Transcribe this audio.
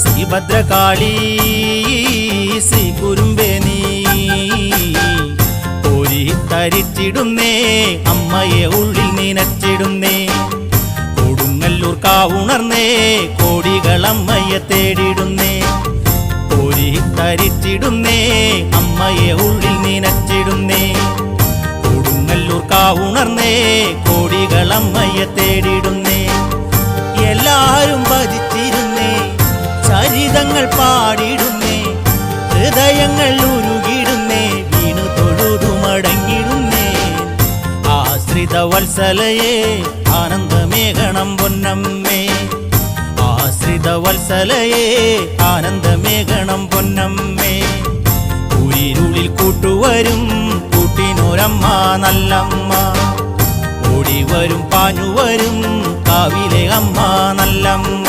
ശ്രീഭദ്രകാളി ശ്രീ കുരുമ്പേ നീ. കോരി തരിച്ചിടുന്നേ അമ്മയെ ഉള്ളിൽ നിനച്ചിടുന്നേ. കൊടുങ്ങല്ലൂർ കാവുണർന്നേ കോടികൾ അമ്മയെ തേടിടുന്നേ. കോരി തരിച്ചിടുന്നേ അമ്മയെ ഉള്ളിൽ നിനച്ചിടുന്നേ. കൊടുങ്ങല്ലൂർ കാവുണർന്നേ കോടികൾ അമ്മയെ തേടിടുന്നേ. എല്ലാരും ചരിതങ്ങൾ പാടിടുന്നേ ഹൃദയങ്ങൾ ഉരുകിടുന്നേ വീണു തൊഴുതു മടങ്ങിടുന്നേ. ആശ്രിത വത്സലയെ ആനന്ദമേഘണം പൊന്നമ്മേ. ആശ്രിത വത്സലയെ ആനന്ദമേഘണം പൊന്നമ്മേ. ഉയിരിരുളിൽ കൂട്ടുവരും കൂട്ടിനൊരമ്മ നല്ലമ്മ. ഓടി വരും പാഞ്ഞു വരും കാവിലെ അമ്മ നല്ലമ്മ.